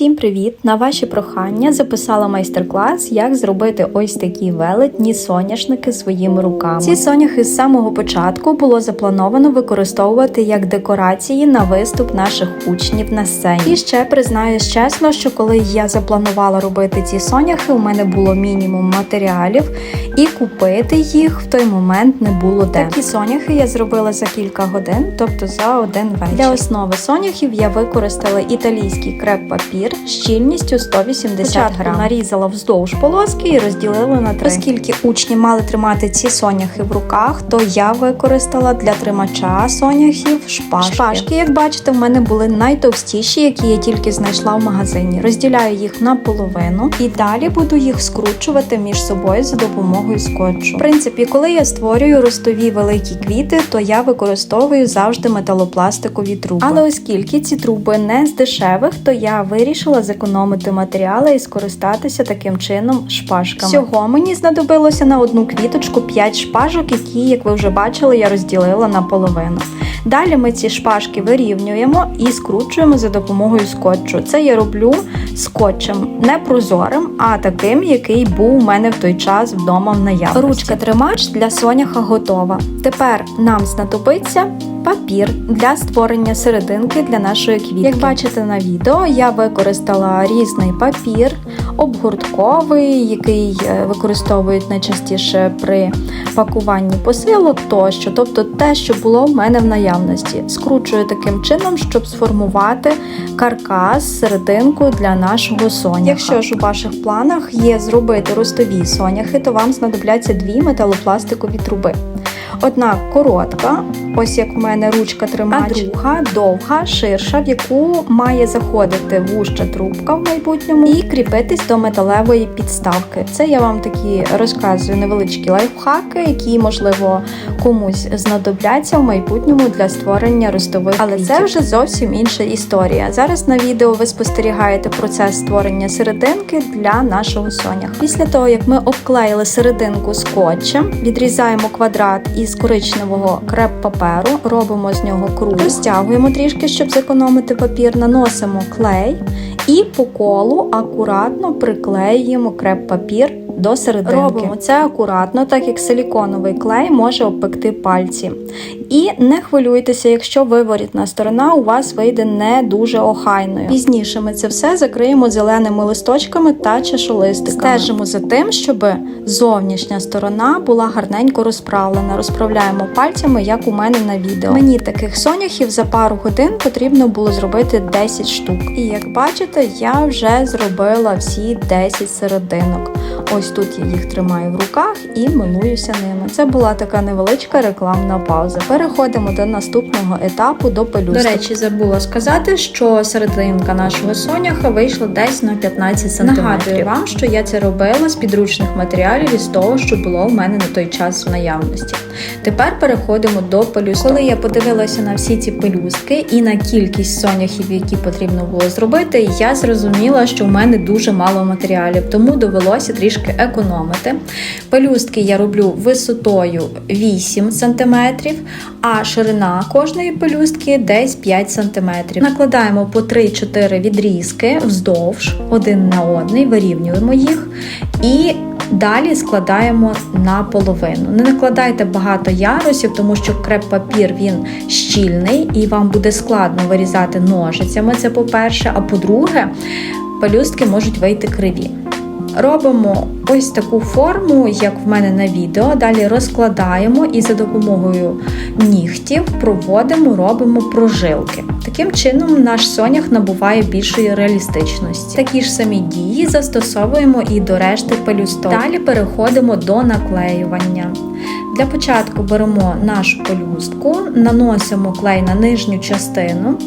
Всім привіт! На ваші прохання записала майстер-клас, як зробити ось такі велетні соняшники своїми руками. Ці соняхи з самого початку було заплановано використовувати як декорації на виступ наших учнів на сцені. І ще признаюсь чесно, що коли я запланувала робити ці соняхи, у мене було мінімум матеріалів, і купити їх в той момент не було де. Такі соняхи я зробила за кілька годин, тобто за один вечір. Для основи соняхів я використала італійський креп-папір щільністю 180 грам. Нарізала вздовж полоски і розділила на три. Оскільки учні мали тримати ці соняхи в руках, то я використала для тримача соняхів шпажки. Шпажки, як бачите, в мене були найтовстіші, які я тільки знайшла в магазині. Розділяю їх на половину і далі буду їх скручувати між собою за допомогою скотчу. В принципі, коли я створюю ростові великі квіти, то я використовую завжди металопластикові труби. Але оскільки ці труби не з дешевих, то я вирішила зекономити матеріали і скористатися таким чином шпажками. Всього мені знадобилося на одну квіточку 5 шпажок, які, як ви вже бачили, я розділила на половину. Далі ми ці шпажки вирівнюємо і скручуємо за допомогою скотчу. Це я роблю скотчем не прозорим, а таким, який був у мене в той час вдома в наявності. Ручка тримач для соняха готова. Тепер нам знадобиться папір для створення серединки для нашої квітки. Як бачите на відео, я використала різний папір, обгортковий, який е, використовують найчастіше при пакуванні посилок тощо, тобто те, що було в мене в наявності. Скручую таким чином, щоб сформувати каркас, серединку для нашого соняха. Якщо ж у ваших планах є зробити ростові соняхи, то вам знадобляться дві металопластикові труби. Одна коротка, ось як в мене ручка тримач, а друга довга, ширша, в яку має заходити вужча трубка в майбутньому і кріпитись до металевої підставки. Це я вам такі розказую невеличкі лайфхаки, які, можливо, комусь знадобляться в майбутньому для створення ростових. Але квітів. це вже зовсім інша історія. Зараз на відео ви спостерігаєте процес створення серединки для нашого соняха. Після того, як ми обклеїли серединку скотчем, відрізаємо квадрат із коричневого креп-паперу, робимо з нього круг, розтягуємо трішки, щоб зекономити папір, наносимо клей і по колу акуратно приклеюємо креп-папір до серединки. Робимо це акуратно, так як силіконовий клей може обпекти пальці. І не хвилюйтеся, якщо виворітна сторона у вас вийде не дуже охайною. Пізніше ми це все закриємо зеленими листочками та чашолистиками. Стежимо за тим, щоб зовнішня сторона була гарненько розправлена. Розправляємо пальцями, як у мене на відео. Мені таких соняхів за пару годин потрібно було зробити 10 штук. І як бачите, я вже зробила всі 10 серединок. Ось тут я їх тримаю в руках і милуюся ними. Це була така невеличка рекламна пауза. Переходимо до наступного етапу до пелюсток. До речі, забула сказати, що серединка нашого соняха вийшла десь на 15 см. Нагадую вам, що я це робила з підручних матеріалів із того, що було в мене на той час в наявності. Тепер переходимо до пелюсток. Коли я подивилася на всі ці пелюстки і на кількість соняхів, які потрібно було зробити, я зрозуміла, що в мене дуже мало матеріалів, тому довелося трішки економити. Пелюстки я роблю висотою 8 см, а ширина кожної пелюстки десь 5 см. Накладаємо по 3-4 відрізки вздовж один на одний, вирівнюємо їх і Далі складаємо на половину. Не накладайте багато ярусів, тому що креп-папір він щільний і вам буде складно вирізати ножицями. Це по-перше, а по-друге, пелюстки можуть вийти криві. Робимо ось таку форму, як в мене на відео. Далі розкладаємо і за допомогою нігтів проводимо, робимо прожилки. Таким чином, наш сонях набуває більшої реалістичності. Такі ж самі дії застосовуємо і до решти пелюсток. Далі переходимо до наклеювання. Для початку беремо нашу пелюстку, наносимо клей на нижню частину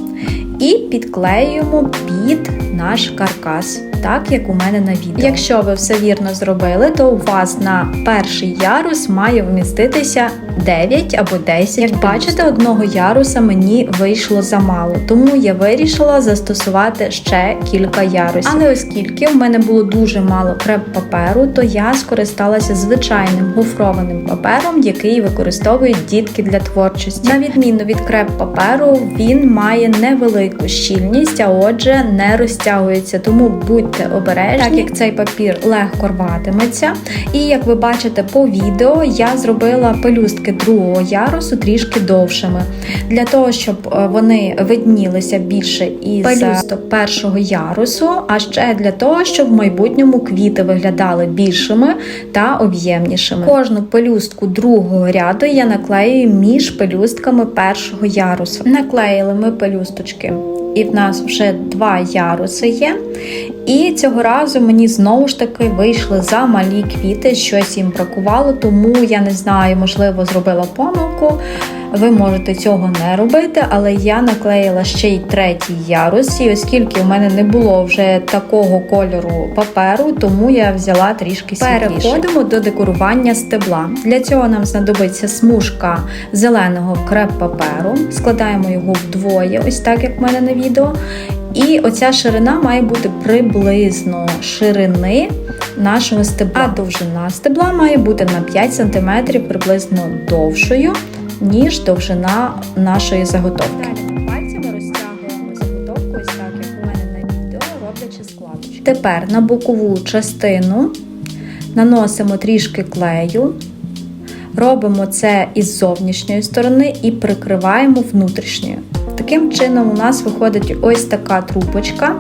і підклеюємо під наш каркас, так як у мене на відео. Якщо ви все вірно зробили, то у вас на перший ярус має вміститися 9 або 10. Як бачите, одного яруса мені вийшло замало, тому я вирішила застосувати ще кілька ярусів. Але оскільки в мене було дуже мало креп-паперу, то я скористалася звичайним гофрованим папером, який використовують дітки для творчості. На відміну від креп-паперу, він має невелику щільність, а отже, не розтягується. Тому будьте обережні, так як цей папір легко рватиметься. І як ви бачите по відео, я зробила пелюстки другого ярусу трішки довшими, для того, щоб е, вони виднілися більше із пелюсток першого ярусу, а ще для того, щоб в майбутньому квіти виглядали більшими та об'ємнішими. Кожну пелюстку другого ряду я наклеюю між пелюстками першого ярусу. Наклеїли ми пелюсточки. І в нас вже два яруси є. І цього разу мені знову ж таки вийшли замалі квіти, щось їм бракувало, тому я не знаю, можливо, зробила помилку. Ви можете цього не робити, але я наклеїла ще й третій ярус, і оскільки в мене не було вже такого кольору паперу, тому я взяла трішки світліше. Переходимо до декорування стебла. Для цього нам знадобиться смужка зеленого креп-паперу. Складаємо його вдвоє, ось так як в мене на відео. І оця ширина має бути приблизно ширини нашого стебла. А довжина стебла має бути на 5 см приблизно довшою, ніж довжина нашої заготовки. Далі пальцями розтягуємо заготовку, ось так, як у мене на відео, роблячи складочки. Тепер на бокову частину наносимо трішки клею. Робимо це із зовнішньої сторони і прикриваємо внутрішньою. Таким чином, у нас виходить ось така трубочка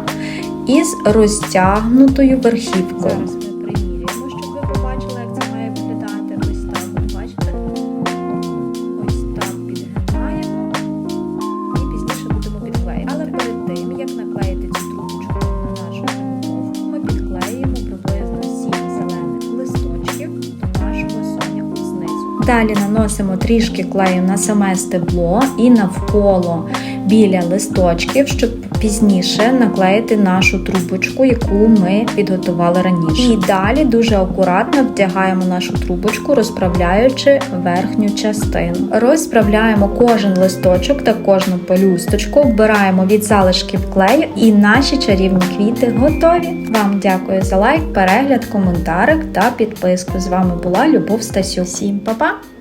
із розтягнутою верхівкою. Зараз ми примірюємо, щоб ви побачили, як це має виглядати. Ось так, бачите? Ось так підгинаємо і пізніше будемо підклеїти. Але перед тим, як наклеїти цю трубочку на нашу заготовку, ми підклеїмо приблизно 7 зелених листочків до нашого соняху знизу. Далі наносимо трішки клею на саме стебло і навколо біля листочків, щоб пізніше наклеїти нашу трубочку, яку ми підготували раніше. І далі дуже акуратно вдягаємо нашу трубочку, розправляючи верхню частину. Розправляємо кожен листочок та кожну пелюсточку, вбираємо від залишків клею, і наші чарівні квіти готові. Вам дякую за лайк, перегляд, коментарик та підписку. З вами була Любов Стасюк. Всім па-па!